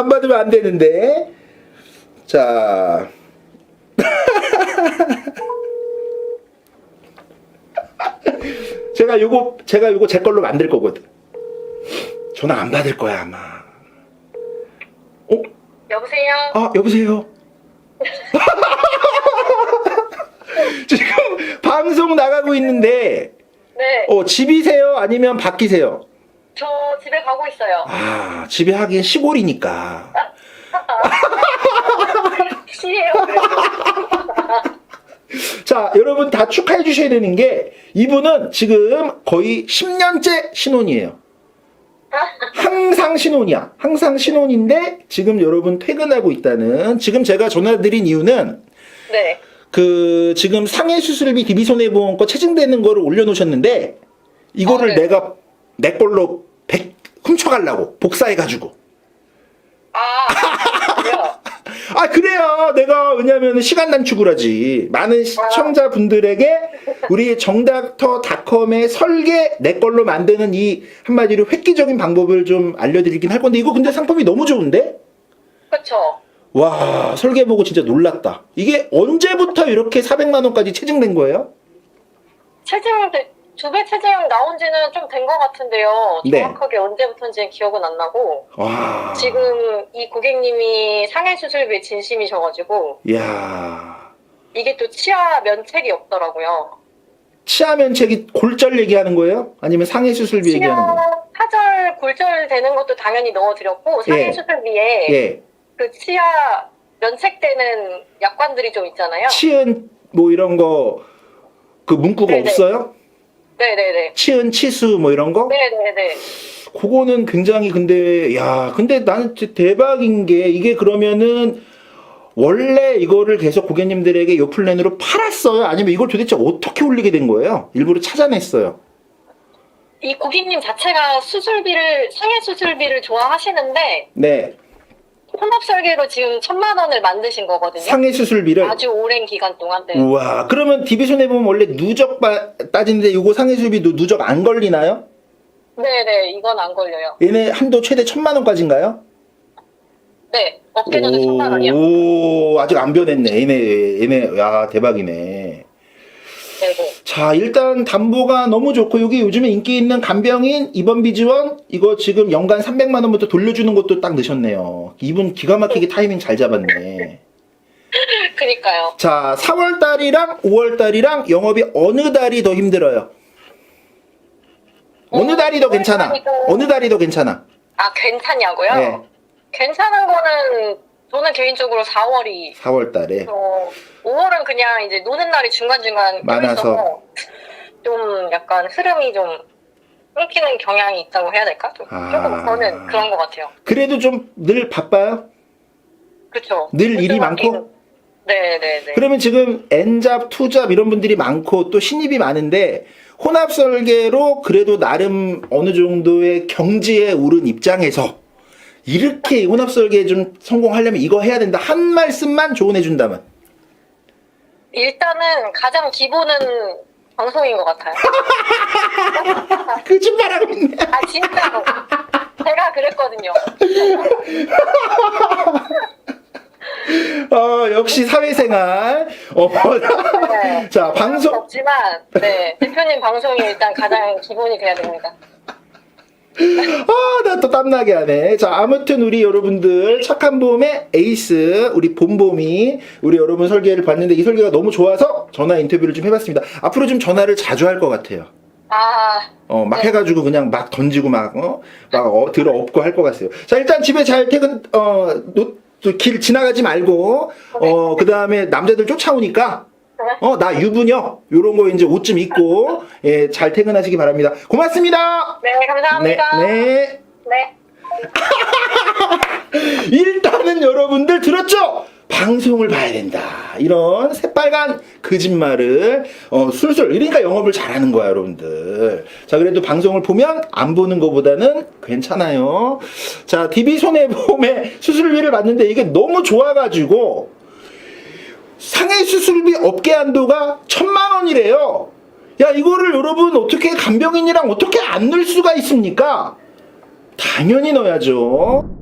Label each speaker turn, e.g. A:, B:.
A: 안 받으면 안 되는데. 자. 제가 요거 제가 요거 제 걸로 만들 거거든. 전화 안 받을 거야 아마. 어?
B: 여보세요?
A: 아 여보세요. 지금 방송 나가고 있는데
B: 네.
A: 어 집이세요 아니면 밖이세요?
B: 저 집에 가고 있어요.
A: 아 집에 하기엔 시골이니까.
B: 시에요, 그래도.
A: 자 여러분 다 축하해 주셔야 되는 게 이분은 지금 거의 10년째 신혼이에요. 항상 신혼이야. 항상 신혼인데 지금 여러분 퇴근하고 있다는 지금 제가 전화드린 이유는
B: 네.
A: 그 지금 상해 수술비 DB 손해보험 거 체증되는 거를 올려놓으셨는데 이거를
B: 아, 네.
A: 내가 내 걸로 100 훔쳐가려고 복사해가지고
B: 아, 그래요?
A: 아 그래요 내가 왜냐면 시간 단축을 하지 많은 시청자분들에게 우리 정닥터닷컴의 설계 내 걸로 만드는 이 한마디로 획기적인 방법을 좀 알려드리긴 할 건데 이거 근데 상품이 너무 좋은데
B: 그쵸.
A: 와 설계 보고 진짜 놀랐다 이게 언제부터 이렇게 400만 원까지 체증된 거예요?
B: 체증, 두 배 체증 나온 지는 좀 된 것 같은데요.
A: 네.
B: 정확하게 언제부터인지는 기억은 안 나고.
A: 와
B: 지금 이 고객님이 상해 수술비에 진심이셔가지고,
A: 이야
B: 이게 또 치아 면책이 없더라고요.
A: 치아 면책이 골절 얘기하는 거예요? 아니면 상해 수술비 얘기하는
B: 치아
A: 거예요?
B: 파절, 골절 되는 것도 당연히 넣어드렸고, 상해
A: 예.
B: 수술비에
A: 예
B: 그 치아 면책되는 약관들이 좀 있잖아요.
A: 치은 뭐 이런 거 그 문구가
B: 네네.
A: 없어요?
B: 네네네.
A: 치은 치수 뭐 이런 거?
B: 네네네.
A: 그거는 굉장히 근데 야 근데 나는 진짜 대박인 게 이게 그러면은 원래 이거를 계속 고객님들에게 요 플랜으로 팔았어요? 아니면 이걸 도대체 어떻게 올리게 된 거예요? 일부러 찾아냈어요.
B: 이 고객님 자체가 수술비를, 상해 수술비를 좋아하시는데,
A: 네.
B: 혼합 설계로 지금 천만 원을 만드신 거거든요.
A: 상해 수술비를
B: 아주 오랜 기간 동안. 네.
A: 우와 그러면 디비손에 보면 원래 누적 바- 따지는데 이거 상해 수술비도 누적 안 걸리나요?
B: 네네, 이건 안 걸려요.
A: 얘네 한도 최대 천만 원까지인가요?
B: 네, 업계전에 천만 원이요.
A: 오 아직 안 변했네 얘네 얘네 야 대박이네.
B: 네네.
A: 자, 일단 담보가 너무 좋고 여기 요즘에 인기 있는 간병인 입원 비 지원 이거 지금 연간 300만 원부터 돌려주는 것도 딱 넣으셨네요. 이분 기가 막히게 타이밍 잘 잡았네.
B: 그니까요.
A: 자, 4월 달이랑 5월 달이랑 영업이 어느 달이 더 힘들어요? 어느
B: 어,
A: 달이 더 괜찮아?
B: 5월 달이도-
A: 어느 달이 더 괜찮아?
B: 아, 괜찮냐고요?
A: 네.
B: 괜찮은 거는, 저는 개인적으로 4월이,
A: 4월 달에.
B: 어, 5월은 그냥 이제 노는 날이 중간중간
A: 많아서.
B: 좀 약간 흐름이 좀 끊기는 경향이 있다고 해야 될까? 좀,
A: 아.
B: 조금 저는 그런 것 같아요.
A: 그래도 좀 늘 바빠요?
B: 그쵸.
A: 늘 일이 많고?
B: 네네네.
A: 그러면 지금 N잡, 투잡 이런 분들이 많고 또 신입이 많은데 혼합 설계로 그래도 나름 어느 정도의 경지에 오른 입장에서 이렇게 혼합 설계 좀 성공하려면 이거 해야 된다 한 말씀만 조언해 준다면
B: 일단은 가장 기본은 방송인 것 같아요.
A: 거짓말하고 있네
B: 아, 진짜로. 제가 그랬거든요.
A: 어 역시 사회생활 어,
B: 네.
A: 자 방송
B: 없지만, 네. 대표님 방송이 일단 가장 기본이 돼야 됩니다.
A: 아, 땀나게 하네. 자, 아무튼 우리 여러분들 착한 보험의 에이스, 우리 봄봄이 우리 여러분 설계를 봤는데 이 설계가 너무 좋아서 전화 인터뷰를 좀 해봤습니다. 앞으로 좀 전화를 자주 할 것 같아요.
B: 아,
A: 어, 막
B: 네.
A: 해가지고 그냥 막 던지고 막, 어, 막 어, 들어 업고 할 것 같아요. 자, 일단 집에 잘 퇴근, 어, 노, 저길 지나가지 말고, 어, 그 다음에 남자들 쫓아오니까, 어, 나 유부녀, 요런 거 이제 옷 좀 입고, 예, 잘 퇴근하시기 바랍니다. 고맙습니다!
B: 네, 감사합니다.
A: 네, 네.
B: 네.
A: 일단은 여러분들 들었죠? 방송을 봐야 된다. 이런 새빨간 거짓말을 어, 술술 그러니까 영업을 잘하는 거야, 여러분들. 자, 그래도 방송을 보면 안 보는 것보다는 괜찮아요. 자, DB 손해보험의 수술비를 받는데 이게 너무 좋아가지고 상해 수술비 업계 한도가 천만 원이래요. 야, 이거를 여러분 어떻게 간병인이랑 어떻게 안 넣을 수가 있습니까? 당연히 넣어야죠.